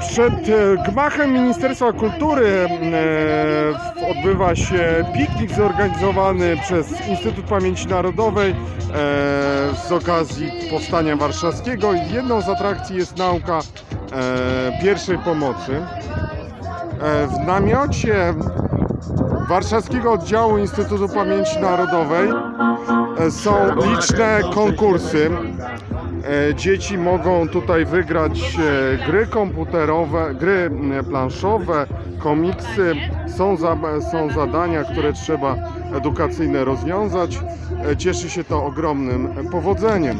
Przed e, gmachem Ministerstwa Kultury e, odbywa się piknik zorganizowany przez Instytut Pamięci Narodowej e, z okazji Powstania Warszawskiego. Jedną z atrakcji jest nauka pierwszej pomocy. W namiocie Warszawskiego Oddziału Instytutu Pamięci Narodowej są liczne konkursy. E, Dzieci mogą tutaj wygrać e, gry komputerowe, gry m, planszowe, komiksy. Są, za, są zadania, które trzeba edukacyjne rozwiązać. E, Cieszy się to ogromnym powodzeniem.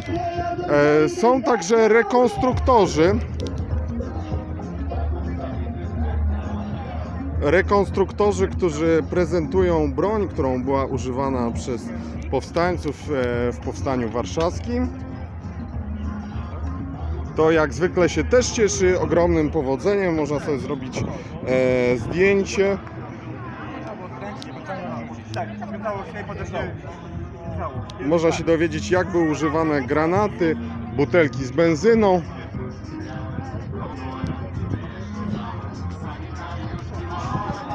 E, Są także rekonstruktorzy. Rekonstruktorzy, którzy prezentują broń, którą była używana przez powstańców e, w powstaniu warszawskim. To jak zwykle się też cieszy ogromnym powodzeniem. Można sobie zrobić e, zdjęcie. Tak. Można się dowiedzieć, jak były używane granaty, butelki z benzyną.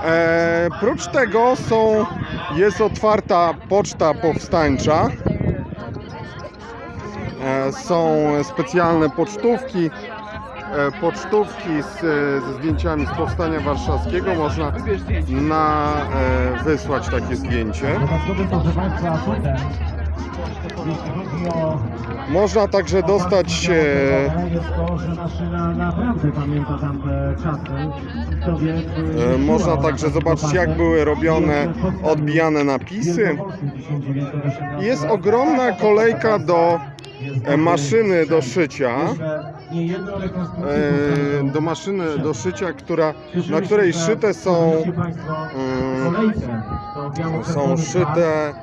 E, prócz tego są, jest otwarta poczta powstańcza. E, są specjalne pocztówki, e, pocztówki z, ze zdjęciami z powstania warszawskiego. Można na, e, wysłać takie zdjęcie. Można także dostać e, Można także zobaczyć, jak były robione odbijane napisy. Jest ogromna kolejka do maszyny do szycia. E, Do maszyny do szycia, która, na której szyte są, e, są szyte e,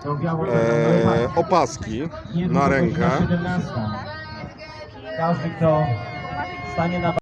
opaski na rękę. Każdy, kto stanie na